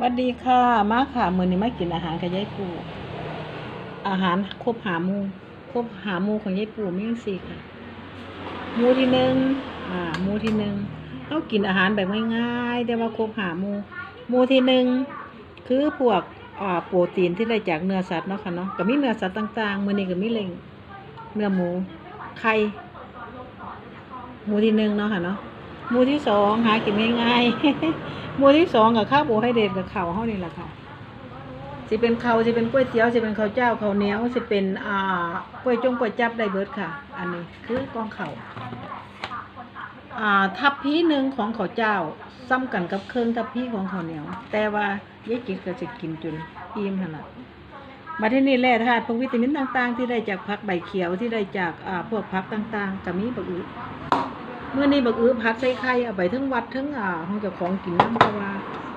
สวัสดีค่ะมาค่ะมือนี้มากินอาหารกับยายปูอาหารครบหามูครบหามูของยายปูมีจังซี่ค่ะหมูที่หนึ่งอ่าหมูที่หนึ่งเรากินอาหารแบบง่ายๆแต่ว่าครบหาหมู่หมูที่หนึ่งคือพวกอ่าโปรตีนที่ได้จากเนื้อสัตว์เนาะค่ะเนาะก็มีเนื้อสัตว์ต่างๆมือนี้ก็มีเล้งเนื้อหมูไข่หมูที่หนึ่งเนาะค่ะเนาะ หมู่ที่สองหากินง่ายๆหมู่ที่สองกับข้าวโบไฮเดรตกับข้าวเฮานี่แหละค่ะสิเป็นข้าวสิเป็นก๋วยเตี๋ยวสิเป็นข้าวเจ้าข้าวเหนียวสิเป็นอ่ากล้วยจงกล้วยจับได้เบิดค่ะ อันนี้คือกองข้าวอ่าทัพพีหนึ่งของข้าวเจ้าซ้ำกันกับเครื่องทัพพีของข้าวเหนียว แต่ว่ายายกิดก็จะกินจนอิ่มขนาดมาที่นี่แร่ธาตุพวกวิตามินต่าง ๆ ที่ได้จากผักใบเขียวที่ได้จากอ่าพวกผักต่าง ๆก็มีบักอึ เมื่อนี้บักอื้อพัดใส่ไข่เอาไปทั้งวัดทั้งอ่าห้องเจ้าของกินน้ำเพราะว่า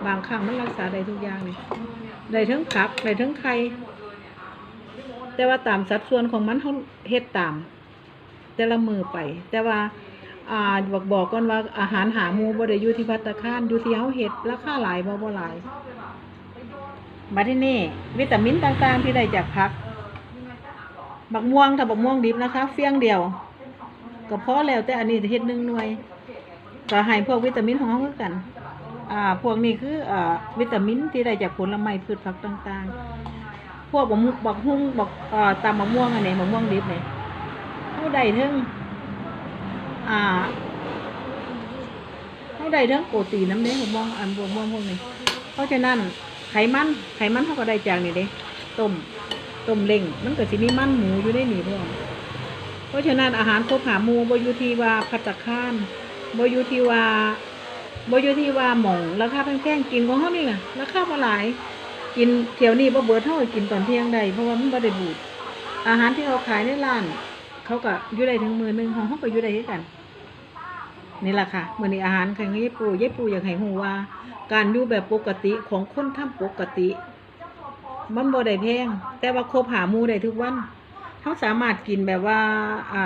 บางครั้งมันรักษาได้ทุกอย่างเลยได้ทั้งผักได้ทั้งไข่แต่ว่าตามสัดส่วนของมันเขาเฮ็ดตาม แต่ละมือไป แต่ว่าอ่าบอกบอกก่อนว่าอาหารหาหมูบ่ได้อยู่ที่ภัตตาคารอยู่ที่เฮาเฮ็ดราคาหลายบ่บ่หลายมาที่นี่วิตามินต่างๆที่ได้จากผักบักม่วงถ้าบักม่วงดิบนะคะ เฟี้ยงเดียว ก็พอแล้วแต่อันนี้เฮ็ดหนึ่งหน่วยก็ให้พวกวิตามินของเขาคือกัน อ่า พวกนี้คืออ่าวิตามินที่ได้จากผลไม้พืชผักต่างๆ พวกบักมุกบักฮุ่งบักอ่าตามมะม่วงอันนี้มะม่วงดิบเนี่ยเขาได้ทั้งอ่าเขาได้ทั้งโปรตีนน้ำเนื้อมะม่วงอันมะม่วงพวกนี้ เพราะฉะนั้นไขมันไขมันเขาก็ได้จากนี่เด้ต้มต้มเล้งมันก็สิมีมันหมูอยู่ในนี่พวก เพราะฉะนั้นอาหารครบหามูบอยู่ที่ว่าพัตตาคารบอยู่ที่ว่าบอยู่ที่ว่าหม่องราคาแพงๆกินของเขานี่แหละราคาบ่หลาย กินเที่ยวนี้บ่เบิดเท่ากินตอนเที่ยงได้เพราะว่ามันบ่ได้บูดอาหารที่เขาขายในร้าน เขาก็อยู่ได้ถึงมือหนึงของเขาก็อยู่ได้คือกันนี่แหละค่ะมื้อนี้อาหารของยายปู่ยายปูอยากให้ฮู้ว่า การอยู่แบบปกติของคนทำปกติ มันบ่ได้แพงแต่ว่าครบหามูได้ทุกวัน เขาสามารถกินแบบว่า อ่า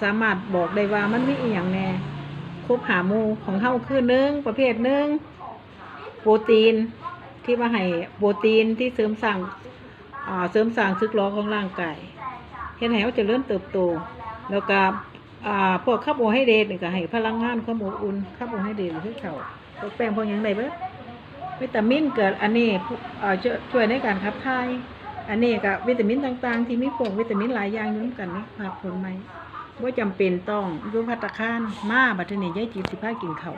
สามารถบอกได้ว่ามันมีอีหยังแน่ครบหาหมูของเขาคือหนึ่งประเภทหนึ่งโปรตีนที่ว่าให้โปรตีนที่เสริมสร้างอ่าเสริมสร้างซึกล้อของร่างกายเห็นให้เขาจะเริ่มเติบโต แล้วก็อ่าพวกคาร์โบไฮเดรตก็ให้พลังงานความอบอุ่นคาร์โบไฮเดรตคือเขาพวกแป้งพวกหยังไดเบิดวิตามินเกิดอันนี้อ่าช่วยช่วยในการขับถ่าย อันนี้ก็วิตามินต่างๆ ที่มีพวกวิตามินหลายอย่างอยู่นำกันนี่ผักผลไม้ว่าจำเป็นต้องอยู่ภัตตาคารมาบัดนี้ยายจีบสิพากินเขา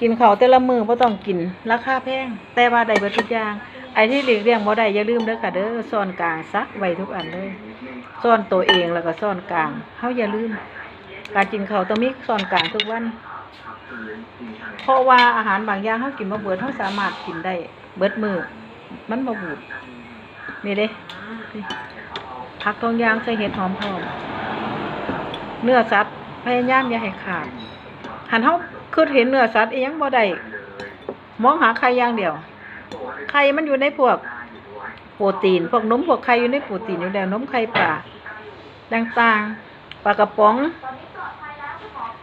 กินเขาแต่ละมื้อบ่ต้องกินราคาแพงแต่ว่าได้เบิดทุกอย่าง ไอ้ที่หลีกเลี่ยงบ่ได้อย่าลืมเด้อค่ะเด้อซ่อนกลางซักไว้ทุกอันเลยซ่อนตัวเองแล้วก็ซ่อนกลางเฮาอย่าลืม การกินเขาต้องมีซ่อนกลางทุกวัน เพราะว่าอาหารบางอย่างเฮากินบ่เบิดเฮาสามารถกินได้เบิดมือ มันบ่บูดนี่เด้ผักทองยางใส่เห็ดหอมพร้อมเนื้อสัตว์พยายามอย่าให้ขาดหันเฮาคือเห็นเนื้อสัตว์อียังบ่ได้มองหาไข่อย่างเดียวไข่มันอยู่ในพวก โปรตีน พวกนมพวกไข่อยู่ในโปรตีนอยู่แล้วนมไข่ปลาต่างๆปลากระป๋อง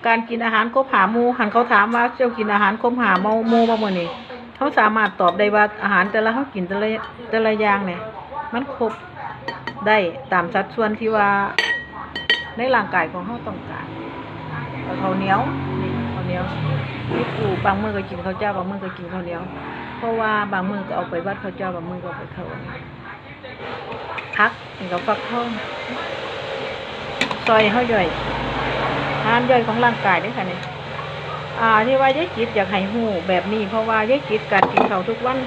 การกินอาหารครบหามูหันเขาถามว่าเจ้ากินอาหารครบหาหมู่หมู่บ่มื้อนี้ เขาสามารถตอบได้ว่าอาหารแต่ละเขากินแต่ละแต่ละอย่างเนี่ย มันครบได้ตามสัดส่วนที่ว่า ในร่างกายของเขาต้องการข้าวเหนียวนี่ข้าวเหนียวนี่ปูบางมือก็กินข้าวเจ้าบางมือก็กินข้าวเหนียว เพราะว่าบางมือก็เอาไปวัดข้าวเจ้าบางมือก็ไปเข้าพักนี่ก็ฟักทองซอยเฮาย่อยอาหารย่อยของร่างกายเด้อค่ะนี่ อ่าที่ว่ายายจิตอยากให้หูแบบนี้ เพราะว่ายายจิตการกินเขาทุกวัน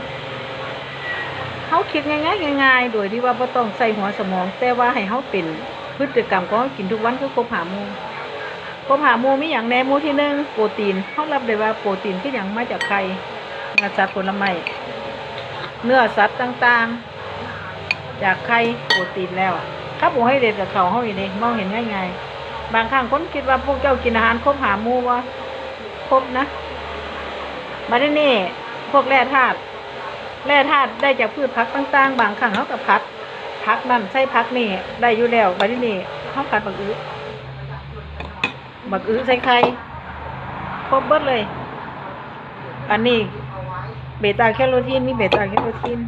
เขาคิดง่ายๆง่ายๆโดยที่ว่าบ่ต้องใส่หัวสมอง แต่ว่าให้เขาเป็นพฤติกรรมของเขากินทุกวันคือครบหามูครบหามูมีอย่างแน่มูที่หนึ่งโปรตีนเขารับได้ว่าโปรตีนคืออย่างมาจากไข่เนื้อสัตว์ผลไม้เนื้อสัตว์ต่างๆ จากไข่โปรตีนแล้วถ้าผมให้เด็ดกับเขาเขาอย่างนี้มองเห็นง่ายๆ บางครั้งคนคิดว่าพวกเจ้ากินอาหารครบหามูว่า ครบนะมาที่นี่พวกแร่ธาตุแร่ธาตุได้จากพืชผักต่างๆ บางครั้งเขากับผัดผักนั่นใส่ผักนี่ได้อยู่แล้วมาที่นี่เขาผัดบักอื้อบักอื้อใส่ไข่ครบเบิดเลย อันนี้เบต้าแคโรทีนมีเบต้าแคโรทีน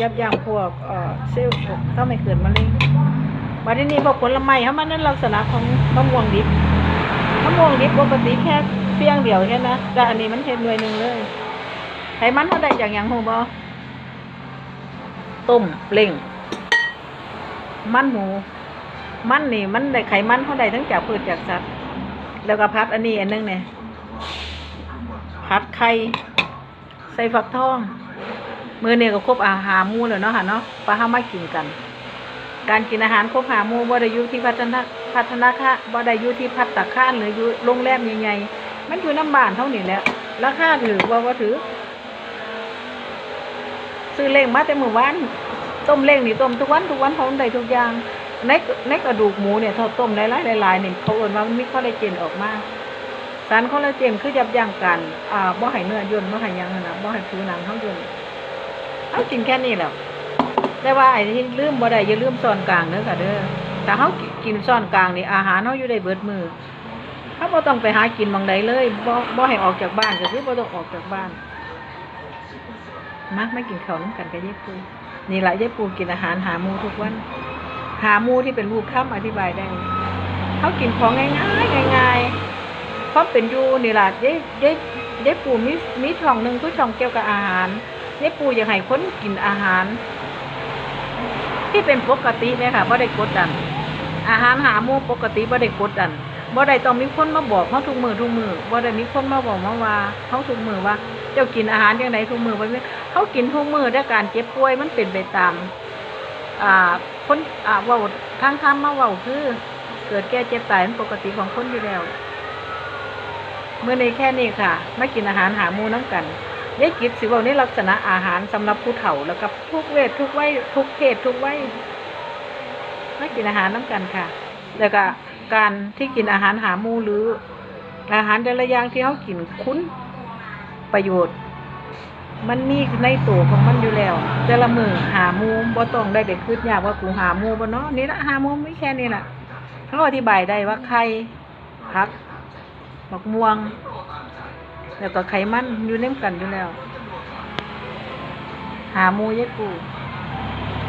ยับยั้งพวกเซลล์ถ้าไม่เกิดมะเร็งมาที่นี่บอกผลไม้เขามันนั่นลักษณะของมะม่วงดิบ มะม่วงดิบปกติแค่เพียงเดียวแค่นะแต่อันนี้มันเห็นหน่วยหนึ่งเลยไขมันเขาได้จากอย่างหูบอต้มเล่ง มันหมู มันนี่ มันได้ไขมันเขาได้ทั้งจากพืชจากสัตว์แล้วก็พัดอันนี้อันนึงเนี่ยพัดไข่ใส่ฟักทองมือเนี่ยก็ครบอาหารหมูแล้วเนาะค่ะเนาะปลาห้ามากินกัน การกินอาหารครบหาหมูบ่ได้อยู่ที่พัฒนา พัฒนาค่าบ่ได้อยู่ที่พัตตาคารหรืออยู่โรงแรมใหญ่ๆมันอยู่น้ำบานเท่านี้แหละราคาถือว่าว่าถือ ซื้อเล้งมาแต่มื้อวานต้มเล้งนี่ต้มทุกวันทุกวันเพราะมันได้ทุกอย่างในในกระดูกหมูเนี่ยถ้าต้มหลายๆหลายๆนี่เขาเอิ้นว่ามันมีคอลลาเจนออกมาสารคอลลาเจนคือยับยั้งการอ่าบ่ให้เนื้อย่นบ่ให้ยังนะบ่ให้ผิวหนังเฮาย่นเอากินแค่นี้แหล้วแต่ว่าไอ้ที่ลืมบ่ได้อย่าลืมซ่อนกลางเด้อค่ะเด้อ ถ้าเฮากินซ่อนกลางนี่อาหารเฮาอยู่ได้เบิดมื้อเฮาบ่ต้องไปหากินหม่องใดเลยบ่บ่ให้ออกจากบ้านก็คือบ่ต้องออกจากบ้านมามากินข้าวนํกันกับยายปูนี่แหล่ะยายปูกินอาหารหามูทุกวัน หามูที่เป็นรูปคำอธิบายได้เขากินของง่ายๆง่ายๆความเป็นยูนี่ล่ะเย้เย้เย้ปูมีมีช่องหนึ่งคือช่องเกี่ยวกับอาหารเย้ปู่อยากให้คนกินอาหาร ที่เป็นปกติเลยค่ะบ่ได้กดดัน อาหารหาหมูปกติบ่ได้กดดันบ่ได้ต้องมีคนมาบอกเขาทุกมือทุกมือบ่ได้มีคนมาบอกมาว่าเขาทุกมือว่า เจ้ากินอาหารจังไดทุกมือบ่แม่นเขากินทุกมือด้วยการเจ็บป่วยมันเป็นไปตามอ่าคนอ่าเว่าทางคำมาเว่าคือ เกิดแก่เจ็บตายเป็นปกติของคนอยู่แล้วเมื่อในแค่นี้ค่ะไม่กินอาหารหาหมูน้ำกันยายกิจสิเว่าในลักษณะอาหารสำหรับผู้เฒ่าแล้วกับทุกเวททุกวัยทุกเพศทุกวัย ม่กินอาหารน้ำกันค่ะ แล้วก็การที่กินอาหารหาหมูหรือ อาหารแต่ละอย่างที่เขากินคุ้นประโยชน์ มันมีในตัวของมันอยู่แล้ว แต่ละมือหาหมูบ่ต้องได้เด็กคืดยากว่ากูหาหมูบ่เนาะนี่ละหาหมูไม่แค่นี้ละเขาอธิบายได้ว่าไข่ผักบักม่วง แล้วก็ไขมันอยู่ในกันอยู่แล้ว หาหมูยายปู